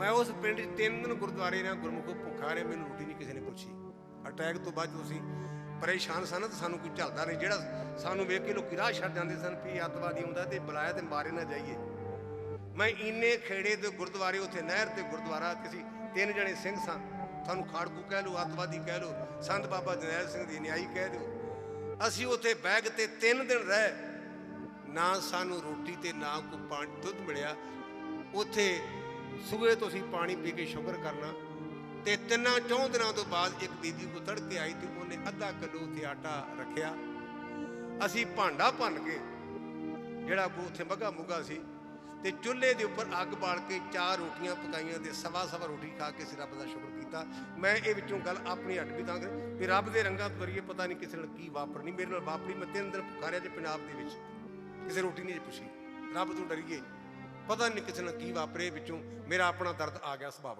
ਮੈਂ ਉਸ ਪਿੰਡ 'ਚ ਤਿੰਨ ਦਿਨ ਗੁਰਦੁਆਰੇ ਨਾਲ ਗੁਰਮੁਖ ਭੁੱਖਾ ਰਿਹਾ, ਮੈਨੂੰ ਰੋਟੀ ਨਹੀਂ ਕਿਸੇ ਨੇ ਪੁੱਛੀ। ਅਟੈਕ ਤੋਂ ਬਾਅਦ ਤੁਸੀਂ ਪਰੇਸ਼ਾਨ ਸਨ ਤਾਂ ਸਾਨੂੰ ਕੋਈ ਝੱਲਦਾ ਨਹੀਂ। ਜਿਹੜਾ ਸਾਨੂੰ ਵੇਖ ਕੇ ਲੋਕੀ ਰਾਹ ਛੱਡ ਜਾਂਦੇ ਸਨ, ਵੀ ਅੱਤਵਾਦੀ ਆਉਂਦਾ ਤੇ ਬੁਲਾਇਆ ਤੇ ਮਾਰੇ ਨਾ ਜਾਈਏ। ਮੈਂ ਇੰਨੇ ਖੇੜੇ ਦੇ ਗੁਰਦੁਆਰੇ, ਉੱਥੇ ਨਹਿਰ ਤੇ ਗੁਰਦੁਆਰਾ, ਕਿਸੇ ਤਿੰਨ ਜਣੇ ਸਿੰਘ ਸਾਂ। ਤੁਹਾਨੂੰ ਖਾੜਕੂ ਕਹਿ ਲਓ, ਅੱਤਵਾਦੀ ਕਹਿ ਲਓ, ਸੰਤ ਬਾਬਾ ਜਰਨੈਲ ਸਿੰਘ ਦੀ ਨਿਆਈ ਕਹਿ ਦਿਓ। ਅਸੀਂ ਉੱਥੇ ਬੈਗ ਤੇ ਤਿੰਨ ਦਿਨ ਰਹਿ। ਨਾ ਸਾਨੂੰ ਰੋਟੀ ਤੇ ਨਾ ਕੋਈ ਪਾਣੀ, ਦੁੱਧ ਮਿਲਿਆ। ਉੱਥੇ ਸਵੇਰ ਤੋਂ ਅਸੀਂ ਪਾਣੀ ਪੀ ਕੇ ਸ਼ੁਕਰ ਕਰਨਾ। ਤੇ ਤਿੰਨਾਂ, ਚੌਂ ਦਿਨਾਂ ਤੋਂ ਬਾਅਦ ਇੱਕ ਦੀਦੀ ਕੋ ਤੜਕੇ ਆਈ ਤੇ ਉਹਨੇ ਅੱਧਾ ਕਿਲੋ ਉੱਥੇ ਆਟਾ ਰੱਖਿਆ। ਅਸੀਂ ਭਾਂਡਾ ਭੰਨ ਕੇ, ਜਿਹੜਾ ਕੋ ਉੱਥੇ ਮੱਗਾ ਮੁੱਗਾ ਸੀ, ਤੇ ਚੁੱਲ੍ਹੇ ਦੇ ਉੱਪਰ ਅੱਗ ਬਾਲ ਕੇ ਚਾਰ ਰੋਟੀਆਂ ਪਕਾਈਆਂ ਤੇ ਸਵਾ ਸਵਾ ਰੋਟੀ ਖਾ ਕੇ ਅਸੀਂ ਰੱਬ ਦਾ ਸ਼ੁਕਰ ਕੀਤਾ। ਮੈਂ ਇਹ ਵਿੱਚੋਂ ਗੱਲ ਆਪਣੀ ਹੱਟ ਵੀ ਤਾਂ ਕਰ ਵੀ ਰੱਬ ਦੇ ਰੰਗਾਂ ਤੋਂ ਪਤਾ ਨਹੀਂ ਕਿਸੇ ਨਾਲ ਕੀ ਵਾਪਰਨੀ ਮੇਰੇ ਨਾਲ ਵਾਪਰੀ, ਮੈਂ ਤਿੰਨ ਦਿਨ ਭੁੱਖਾ ਰਿਹਾ ਜੇ ਪੰਜਾਬ ਦੇ ਵਿੱਚ। ਕਿਸੇ ਰੋਟੀ ਨਹੀਂ ਜੀ ਪੁੱਛੀ। ਰੱਬ ਤੋਂ ਡਰੀਏ। ਪਤਾ ਨਹੀਂ ਕਿਸੇ ਨਾਲ ਕੀ ਵਾਪਰੇ ਵਿੱਚੋਂ ਮੇਰਾ ਆਪਣਾ ਦਰਦ ਆ ਗਿਆ ਸੁਭਾਵਿਕ।